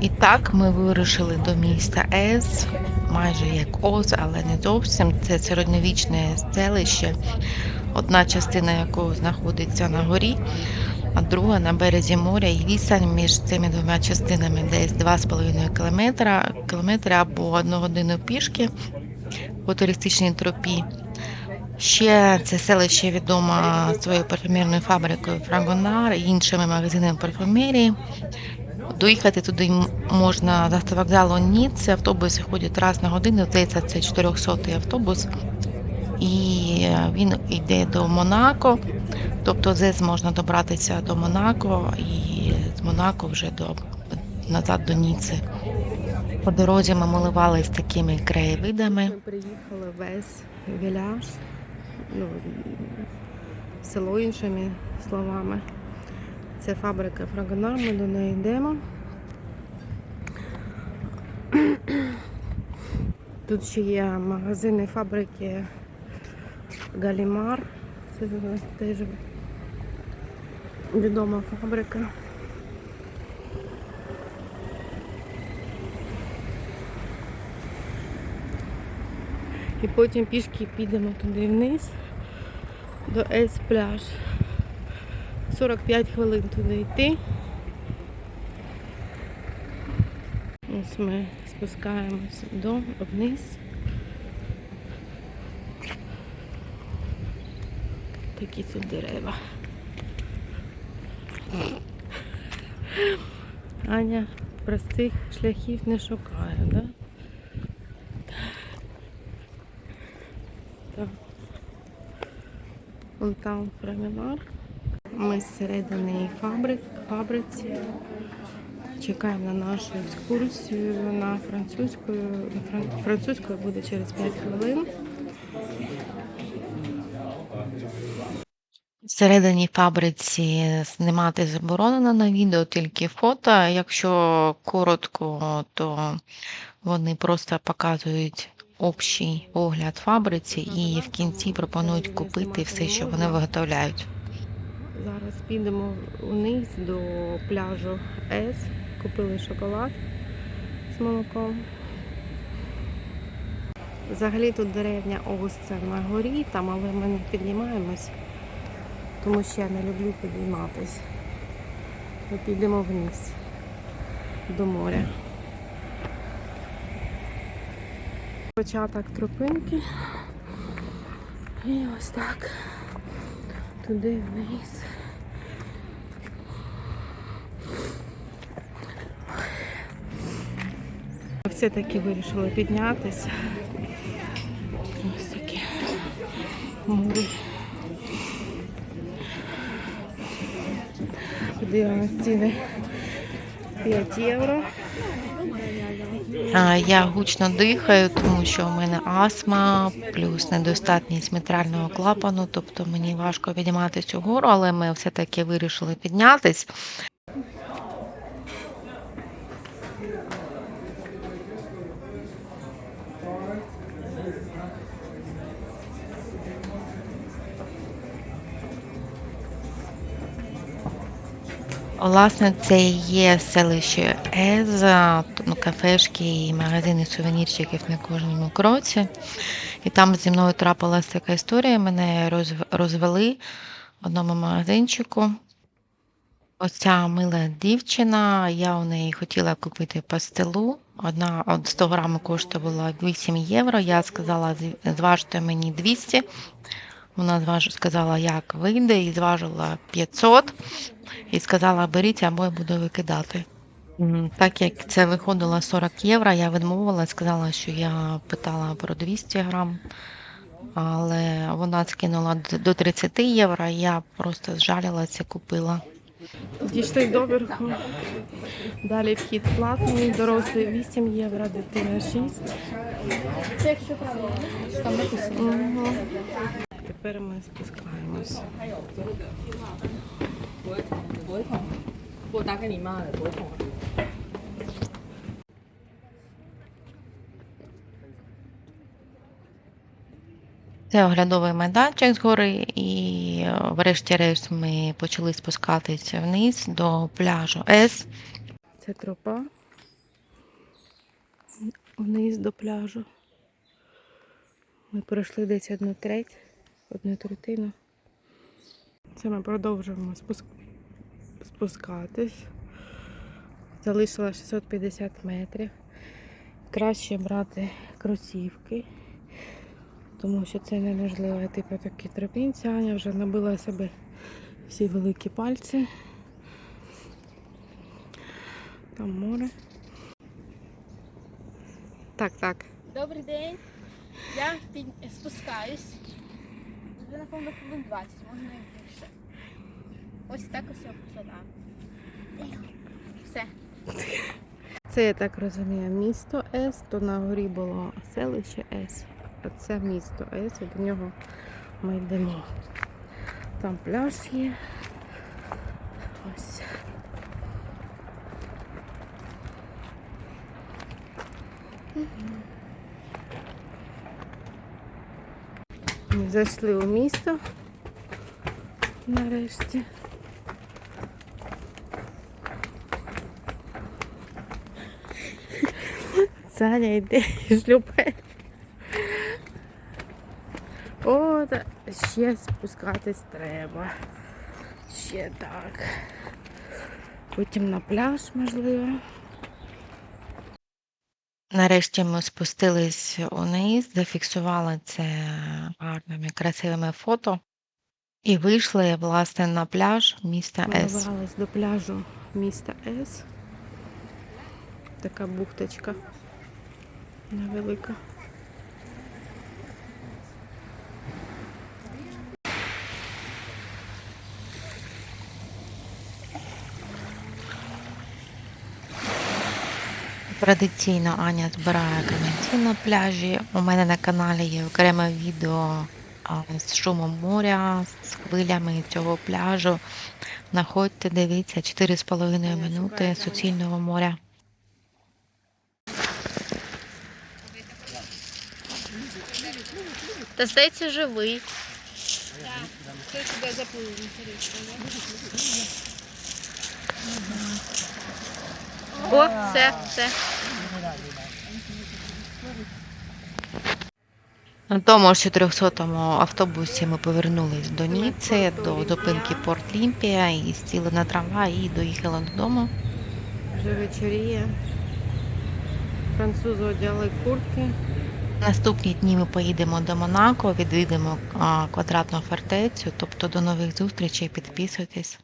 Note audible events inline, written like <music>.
І так ми вирушили до міста Ес, майже як Оз, але не зовсім. Це середньовічне селище, одна частина якого знаходиться на горі, а друга на березі моря. І відстань між цими двома частинами десь 2,5 кілометра, кілометри або одну годину пішки по туристичній тропі. Ще це селище відомо своєю парфюмерною фабрикою Фрагонар і іншими магазинами парфюмерії. Доїхати туди можна з автовокзалу Ніц. Автобуси ходять раз на годину. Здається, це 400-й автобус. І він йде до Монако. Тобто ЗЕС можна добратися до Монако і з Монако вже до назад до Ніци. По дорозі ми милувалися такими краєвидами. Ми приїхали весь віляж, ну, село іншими словами. Це фабрика Фрагонар, ми до неї йдемо. Тут ще є магазини фабрики Галімар. Це теж відома фабрика. І потім пішки підемо туди вниз до Ес пляж. 45 хвилин туди йти. Ось ми спускаємось до вниз. Такі тут дерева. Аня простих шляхів не шукає, да? Так. Вон там промінар. Ми зсередини фабрик, фабриці. Чекаємо на нашу екскурсію на французькою. Французькою буде через 5 хвилин. Всередині фабриці знімати заборонено на відео, тільки фото. Якщо коротко, то вони просто показують общий огляд фабриці і в кінці пропонують купити все, що вони виготовляють. Зараз підемо вниз до пляжу С. Купили шоколад з молоком. Взагалі тут деревня Огус це на горі, там, але ми не піднімаємось, тому що я не люблю підійматись. Ми підемо вниз до моря. Початок тропинки. І ось так. Туди вниз. Все-таки вирішили піднятися. Ось таке море. Подивимось ціни 5 євро. Я гучно дихаю, тому що у мене астма, плюс недостатність мітрального клапану, тобто мені важко підніматися угору, але ми все-таки вирішили піднятись. Власне, це є селище Еза, ну, кафешки і магазини сувенірчиків на кожному кроці. І там зі мною трапилася така історія. Мене розв- розвели в одному магазинчику. Оця мила дівчина, я у неї хотіла купити пастилу. Одна от 100 грам коштувала 8 євро. Я сказала, зважте мені 200. Вона зваж... сказала, як вийде, і зважила 500 і сказала, беріть або я буду викидати. Так як це виходило 40 євро, я відмовила, сказала, що я питала про 200 грам, але вона скинула до 30 євро, я просто зжалілася, купила. Дійшли доверху. Далі вхід платний, дорослий 8 євро, дитина 6. Це якщо правильно. Тепер ми спускаємось. 不会痛，我打给你妈的，不会痛。 Це оглядовий майданчик згори, і е, врешті-решт ми почали спускатися вниз до пляжу С. Це тропа. вниз до пляжу. Ми пройшли десь одну треть, одну третину. Це ми продовжуємо спуск... спускатись. Залишилось 650 метрів. Краще брати кросівки, тому що це неможливо. Типу такі тропінці. Аня вже набила себе всі великі пальці. Там море. Так, так. Добрий день. Я спускаюсь. Вже напевно хвилин 20, можна і більше. Ось так ось я посадаю. Все. <laughs> Це я так розумію, місто С, то на горі було селище С. Це місто С, і до нього ми йдемо. Там пляж є. Ось. Ми зайшли у місто нарешті. Саня йде і шлюпає. О, та ще спускатись треба. Ще так. Потім на пляж, можливо. Нарешті ми спустились униз, зафіксували це гарними, красивими фото і вийшли, власне, на пляж міста С. добрались до пляжу міста С. Така бухточка невелика. Традиційно Аня збирає камінці на пляжі. У мене на каналі є окреме відео з шумом моря, з хвилями цього пляжу. Находьте, дивіться 4,5 минути суцільного моря. Та здається, живий. Хто сюди заплив, інтересно, О, все, все. На тому ж 400-му автобусі ми повернулись до Ніци, до зупинки Порт Лімпія і сіли на трамвай і доїхали додому. Вже вечоріє. Французи одягли куртки. Наступні дні ми поїдемо до Монако, відвідимо квадратну фортецю. Тобто до нових зустрічей, підписуйтесь.